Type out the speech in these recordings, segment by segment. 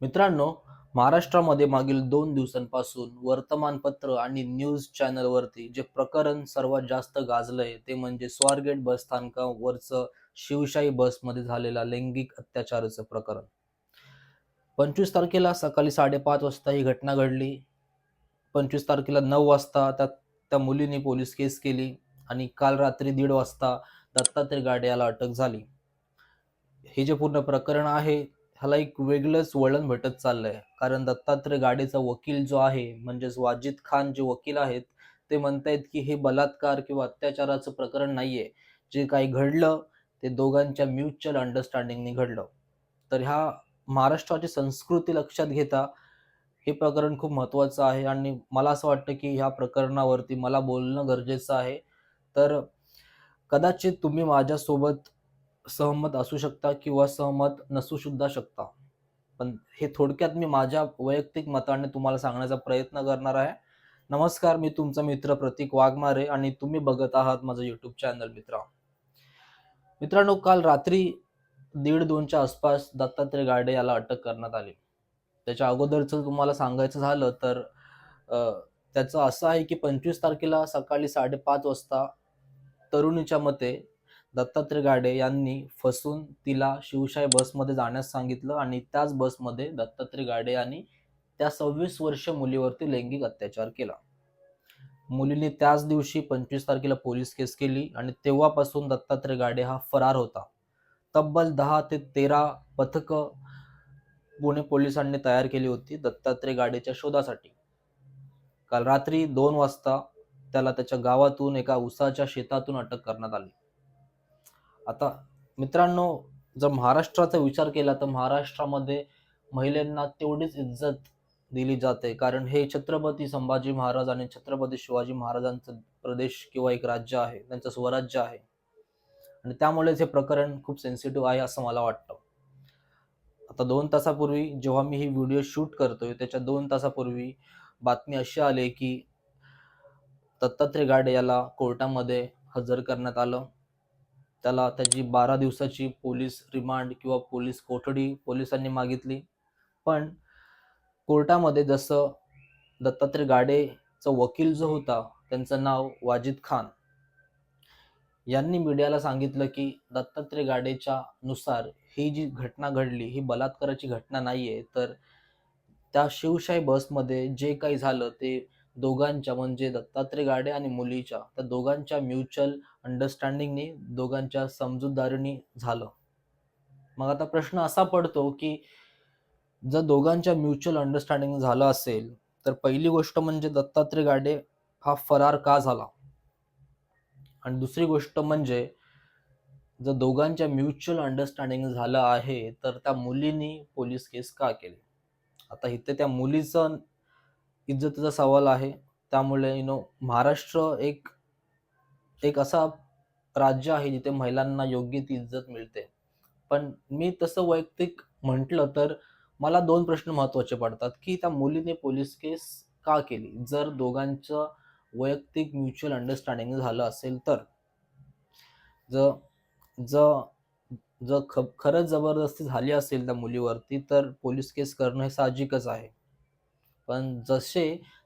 मित्रांनो महाराष्ट्रामध्ये मागील दोन दिवसांपासून वर्तमानपत्र आणि न्यूज चॅनलवरती जे प्रकरण सर्वात जास्त गाजलंय ते म्हणजे स्वारगेट बस स्थानकावरचं शिवशाही बसमध्ये झालेला लैंगिक अत्याचाराचं प्रकरण. पंचवीस तारखेला सकाळी साडेपाच वाजता ही घटना घडली. पंचवीस तारखेला नऊ वाजता त्या त्या मुलीने पोलीस केस केली आणि काल रात्री दीड वाजता दत्तात्रय गाडे याला अटक झाली. हे जे पूर्ण प्रकरण आहे ह्याला एक वेगळंच वळण भेटत चाललंय. कारण दत्तात्रय गाडेचा वकील जो आहे म्हणजेच वाजिद खान जे वकील आहेत ते म्हणतायत की हे बलात्कार किंवा अत्याचाराचं प्रकरण नाहीये. जे काही घडलं ते दोघांच्या म्युच्युअल अंडरस्टँडिंगने घडलं. तर ह्या महाराष्ट्राची संस्कृती लक्षात घेता हे प्रकरण खूप महत्वाचं आहे. आणि मला असं वाटतं की ह्या प्रकरणावरती मला बोलणं गरजेचं आहे. तर कदाचित तुम्ही माझ्यासोबत सहमत असू शकता किंवा सहमत नसू सुद्धा शकता. पण हे थोडक्यात मी माझ्या वैयक्तिक मताने तुम्हाला सांगण्याचा प्रयत्न करणार आहे. नमस्कार मी तुमचा मित्र प्रतीक वाघमारे आणि तुम्ही बघत आहात माझं युट्यूब चॅनल मित्र. मित्रांनो काल रात्री दीड दोनच्या आसपास दत्तात्रय गाडे याला अटक करण्यात आली. त्याच्या अगोदरचं तुम्हाला सांगायचं झालं तर त्याचं असं आहे की पंचवीस तारखेला सकाळी साडेपाच वाजता तरुणीच्या मते दत्तात्रय गाडे यांनी फसून तिला शिवशाही बसमध्ये जाण्यास सांगितलं आणि त्याच बसमध्ये दत्तात्रय गाडे यांनी त्या सव्वीस वर्ष मुलीवरती लैंगिक अत्याचार केला. मुलीने त्याच दिवशी पंचवीस तारखेला पोलीस केस केली आणि तेव्हापासून दत्तात्रय गाडे हा फरार होता. तब्बल दहा ते तेरा पथक पुणे पोलिसांनी तयार केली होती दत्तात्रय गाडेच्या शोधासाठी. काल रात्री दोन वाजता त्याला त्याच्या गावातून एका उसाच्या शेतातून अटक करण्यात आली. आता मित्रांनो जर महाराष्ट्राचा विचार केला तर महाराष्ट्रामध्ये महिलांना तेवढीच इज्जत दिली जाते. कारण हे छत्रपती संभाजी महाराज आणि छत्रपती शिवाजी महाराजांचं प्रदेश किंवा एक राज्य आहे त्यांचं स्वराज्य आहे. आणि त्यामुळेच हे प्रकरण खूप सेन्सिटिव्ह आहे असं मला वाटतं. आता दोन तासापूर्वी जेव्हा मी ही व्हिडिओ शूट करतोय त्याच्या दोन तासापूर्वी बातमी अशी आली की दत्तात्रय गाडे याला कोर्टामध्ये हजर करण्यात आलं. त्याला त्याची बारा दिवसाची पोलीस रिमांड किंवा पोलीस कोठडी पोलिसांनी मागितली. पण कोर्टामध्ये जसं दत्तात्रय गाडेचा वकील जो होता त्यांचं नाव वाजिद खान. यांनी मीडियाला सांगितलं की दत्तात्रय गाडेच्या नुसार ही जी घटना घडली ही बलात्काराची घटना नाहीये तर त्या शिवशाही बसमध्ये जे काही झालं ते दोघांच्या म्हणजे दत्तात्रय गाडे आणि मुलीच्या. त्या दोघांच्या म्युच्युअल अंडरस्टँडिंगनी दोघांच्या समजूतदारीनी झालं. मग आता प्रश्न असा पडतो की जर दोघांच्या म्युच्युअल अंडरस्टँडिंग झालं असेल तर पहिली गोष्ट म्हणजे दत्तात्रय गाडे हा फरार का झाला? आणि दुसरी गोष्ट म्हणजे जर दोघांच्या म्युच्युअल अंडरस्टँडिंग झालं आहे तर त्या मुलीनी पोलीस केस का केली? आता इथे त्या मुलीचं इज्जतीचा सवाल आहे. त्यामुळे यु नो महाराष्ट्र एक एक असा राज्य आहे जिथे महिलांना योग्य ती इज्जत मिळते. पण मी तसं वैयक्तिक म्हटलं तर मला दोन प्रश्न महत्त्वाचे पडतात की त्या मुलीने पोलीस केस का केली? जर दोघांचं वैयक्तिक म्युच्युअल अंडरस्टँडिंग झालं असेल तर? जर ज ज ख खरंच जबरदस्ती झाली असेल त्या मुलीवरती तर पोलीस केस करणं हे साहजिकच आहे. पण जसे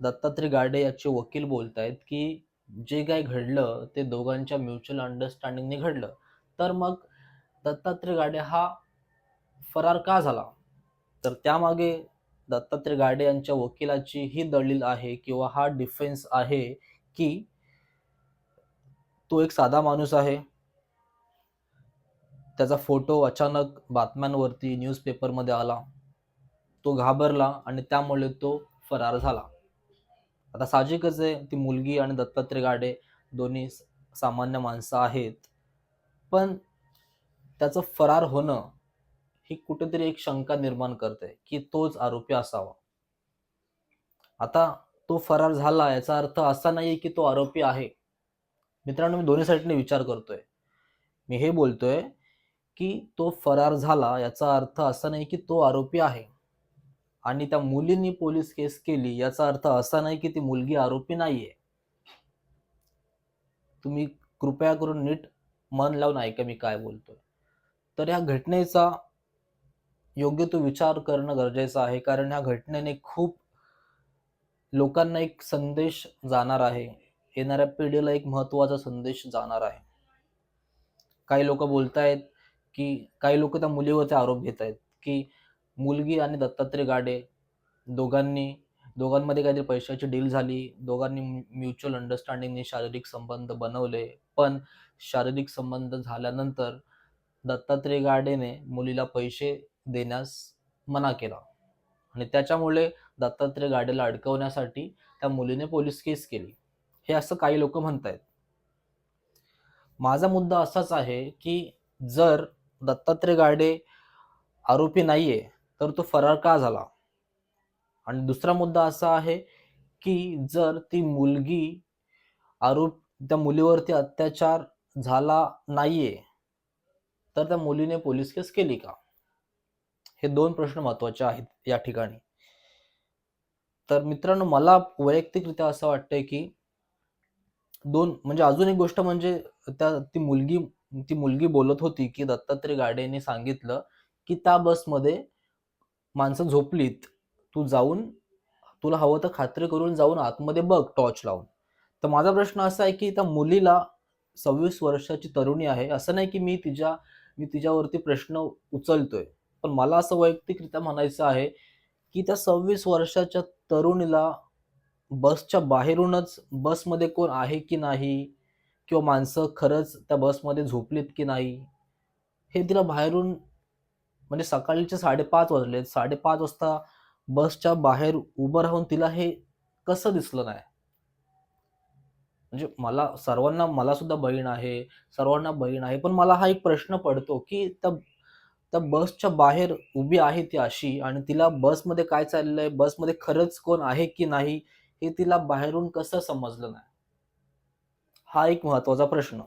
दत्तात्रय गाडे याचे वकील बोलत आहेत की जे काही घडलं ते दोघांच्या म्युच्युअल अंडरस्टँडिंगने घडलं. तर मग दत्तात्रय गाडे हा फरार का झाला? तर त्यामागे दत्तात्रय गाडे यांच्या वकिलाची ही दलील आहे किंवा हा डिफेन्स आहे की तो एक साधा माणूस आहे. त्याचा फोटो अचानक बातम्यांवरती न्यूजपेपरमध्ये आला. तो घाबरला आणि त्यामुळे तो फरार झाला. आता साहजिकच आहे ती मुलगी आणि दत्तात्रय गाडे दोन्ही सामान्य माणसं आहेत. पण त्याचं फरार होणं ही कुठेतरी एक शंका निर्माण करते की तोच आरोपी असावा. आता तो फरार झाला याचा अर्थ असा नाही की तो आरोपी आहे. मित्रांनो मी दोन्ही साईडने विचार करतोय. मी हे बोलतोय की तो फरार झाला याचा अर्थ असा नाही की तो आरोपी आहे. आणि त्या मुलींनी पोलीस केस केली याचा अर्थ असा नाही की ती मुलगी आरोपी नाहीये. तुम्ही कृपया करून नीट मन लावून ऐका मी काय बोलतोय. तर या घटनेचा योग्य तो विचार करणं गरजेचं आहे कारण ह्या घटनेने खूप लोकांना एक संदेश जाणार आहे. येणाऱ्या पिढीला एक महत्त्वाचा संदेश जाणार आहे. काही लोक बोलतायत की काही लोक त्या मुलीवरती आरोप घेत आहेत की मुलगी आणि दत्तात्रय गाडे दोघांनी दोघांमध्ये काहीतरी पैशाची डील झाली. दोघांनी म्युच्युअल अंडरस्टँडिंगने शारीरिक संबंध बनवले. पण शारीरिक संबंध झाल्यानंतर दत्तात्रय गाडेने मुलीला पैसे देण्यास मना केला. आणि त्याच्यामुळे दत्तात्रय गाडेला अडकवण्यासाठी त्या मुलीने पोलीस केस केली. हे असं काही लोक म्हणतायत. माझा मुद्दा असाच आहे की जर दत्तात्रय गाडे आरोपी नाहीये तर तो फरार का झाला? आणि दुसरा मुद्दा असा आहे की जर ती मुलगी आरोप त्या मुलीवरती अत्याचार झाला नाहीये तर त्या मुलीने पोलीस केस केली का? हे दोन प्रश्न महत्त्वाचे आहेत या ठिकाणी. तर मित्रांनो मला वैयक्तिकरित्या असं वाटतंय की दोन म्हणजे अजून एक गोष्ट म्हणजे त्या ती मुलगी ती मुलगी बोलत होती की दत्तात्रय गाडेने सांगितलं की त्या बसमध्ये माणसं झोपलीत तू जाऊन तुला हवं तर खात्री करून जाऊन आतमध्ये बघ टॉर्च लावून. तर माझा प्रश्न असा आहे की त्या मुलीला सव्वीस वर्षाची तरुणी आहे. असं नाही की मी तिच्या मी तिच्यावरती प्रश्न उचलतोय. पण मला असं वैयक्तिकरित्या म्हणायचं आहे की त्या सव्वीस वर्षाच्या तरुणीला बसच्या बाहेरूनच बसमध्ये कोण आहे की नाही? किंवा माणसं खरंच त्या बसमध्ये झोपलीत की नाही? हे तिला बाहेरून म्हणजे सकाळीचे साडेपाच वाजले. साडेपाच वाजता बसच्या बाहेर उभं राहून तिला हे कसं दिसलं नाही? म्हणजे मला सर्वांना मला सुद्धा बहीण आहे सर्वांना बहीण आहे पण मला हा एक प्रश्न पडतो की त्या त्या बसच्या बाहेर उभी आहे ती अशी आणि तिला बसमध्ये काय चाललंय बसमध्ये खरंच कोण आहे की नाही? हे तिला बाहेरून कसं समजलं नाही? हा एक महत्त्वाचा प्रश्न.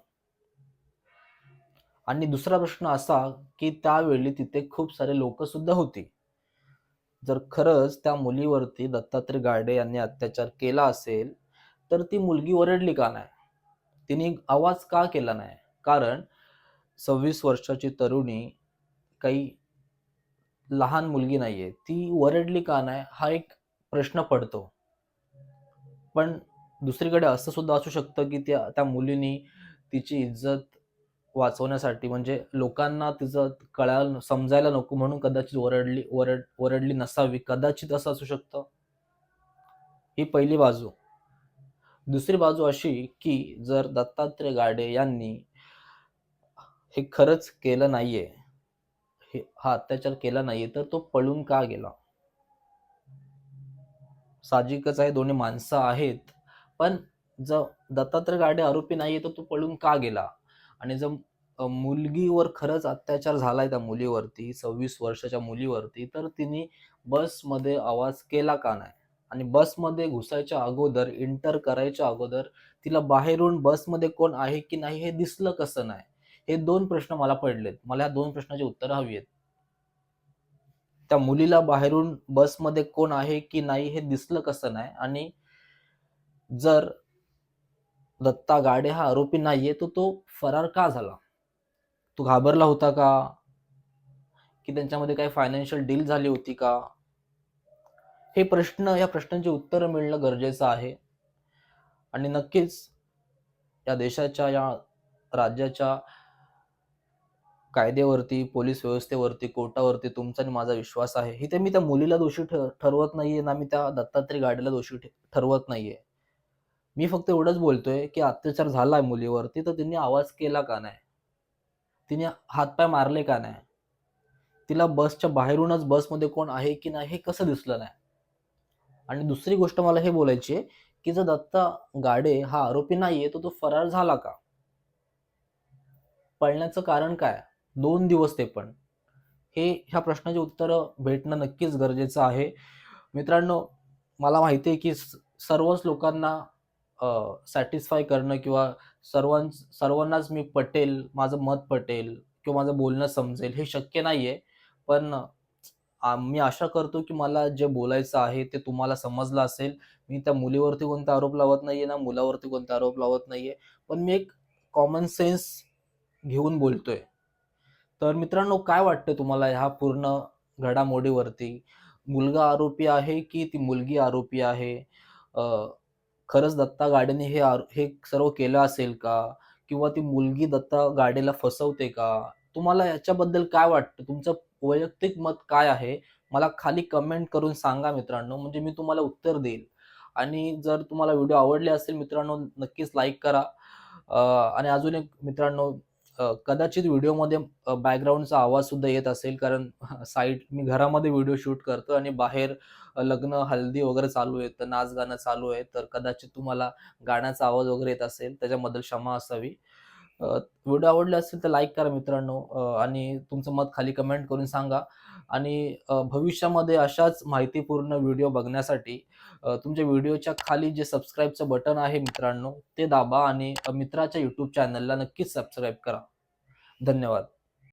आणि दुसरा प्रश्न असा की त्यावेळी तिथे खूप सारे लोक सुद्धा होती. जर खरंच त्या मुलीवरती दत्तात्रय गाडे यांनी अत्याचार केला असेल तर ती मुलगी ओरडली का नाही? तिने आवाज का केला नाही? कारण सव्वीस वर्षाची तरुणी काही लहान मुलगी नाहीये. ती ओरडली का नाही? हा एक प्रश्न पडतो. पण दुसरीकडे असं सुद्धा असू शकतं की त्या त्या मुलीनी तिची इज्जत वाचवण्यासाठी. म्हणजे लोकांना तिचं कळायला समजायला नको म्हणून कदाचित ओरडली ओरड ओरडली नसावी. कदाचित असं असू शकतं. ही पहिली बाजू. दुसरी बाजू अशी की जर दत्तात्रय गाडे यांनी हे खरंच केलं नाहीये हे हा अत्याचार केला नाहीये तर तो पळून का गेला? साहजिकच आहे दोन्ही माणसं आहेत. पण जर दत्तात्रय गाडे आरोपी नाहीये तर तो पळून का गेला? आणि जर मुलगीवर खरंच अत्याचार झालाय त्या मुलीवरती सव्वीस वर्षाच्या मुलीवरती तर तिने बसमध्ये आवाज केला का नाही? आणि बसमध्ये घुसायच्या अगोदर इंटर करायच्या अगोदर तिला बाहेरून बसमध्ये कोण आहे की नाही हे दिसलं कसं नाही? हे दोन प्रश्न मला पडलेत. मला या दोन प्रश्नाची उत्तरं हवी आहेत. त्या मुलीला बाहेरून बसमध्ये कोण आहे की नाही हे दिसलं कसं नाही? आणि जर दत्ता गाडे हा आरोपी नाहीये तर तो फरार का झाला? तो घाबरला होता का? की त्यांच्यामध्ये काही फायनान्शियल डील झाली होती का? हे प्रश्न या प्रश्नांची उत्तरं मिळणं गरजेचं आहे. आणि नक्कीच या देशाच्या या राज्याच्या कायद्यावरती पोलीस व्यवस्थेवरती कोर्टावरती तुमचा आणि माझा विश्वास आहे. इथे मी त्या मुलीला दोषी ठरवत नाहीये ना मी त्या दत्तात्रय गाडीला दोषी ठरवत नाहीये. मी फक्त एवढंच बोलतोय की अत्याचार झाला आहे मुलीवरती तर तिने आवाज केला का नाही? तिने हातपाय मारले का नाही? तिला बसच्या बाहेरूनच बसमध्ये कोण आहे की नाही हे कसं दिसलं नाही? आणि दुसरी गोष्ट मला हे बोलायची आहे की जर दत्ता गाडे हा आरोपी नाहीये तर तो फरार झाला का? पळण्याचं कारण काय? दोन दिवस ते पण. हे ह्या प्रश्नाचे उत्तर भेटणं नक्कीच गरजेचं आहे. मित्रांनो मला माहिती आहे की सर्वच लोकांना सॅटिस्फाय करणं किंवा सर्वां सर्वांनाच मी पटेल माझं मत पटेल किंवा माझं बोलणं समजेल हे शक्य नाहीये. पण मी आशा करतो की मला जे बोलायचं आहे ते तुम्हाला समजलं असेल. मी त्या मुलीवरती कोणता आरोप लावत नाहीये ना मुलावरती कोणता आरोप लावत नाहीये. पण मी एक कॉमन सेन्स घेऊन बोलतोय. तर मित्रांनो काय वाटतं तुम्हाला ह्या पूर्ण घडामोडीवरती? मुलगा आरोपी आहे की ती मुलगी आरोपी आहे? खरंच दत्ता गाडेने हे हे सर्व केलं असेल का? किंवा ती मुलगी दत्ता गाडेला फसवते का? तुम्हाला याच्याबद्दल काय वाटतं? तुमचं वैयक्तिक मत काय आहे? मला खाली कमेंट करून सांगा मित्रांनो. म्हणजे मी तुम्हाला उत्तर देईल. आणि जर तुम्हाला व्हिडिओ आवडले असेल मित्रांनो नक्कीच लाईक करा. आणि अजून एक मित्रांनो कदाचित व्हिडिओमध्ये बॅकग्राऊंडचा आवाज सुद्धा येत असेल कारण साईड मी घरामध्ये व्हिडिओ शूट करतो आणि बाहेर लग्न हल्दी वगैरे चालू आहे तर नाच गाणं चालू आहे तर कदाचित तुम्हाला गाण्याचा आवाज वगैरे येत असेल त्याच्याबद्दल क्षमा असावी. व्हिडिओ आवडले असेल तर लाईक करा मित्रांनो. आणि तुमचं मत खाली कमेंट करून सांगा. आणि भविष्यामध्ये अशाच माहितीपूर्ण व्हिडिओ बघण्यासाठी तुमच्या व्हिडिओच्या खाली जे सबस्क्राईबचं बटन आहे मित्रांनो ते दाबा आणि मित्राच्या यूट्यूब चॅनलला नक्कीच सबस्क्राईब करा. धन्यवाद.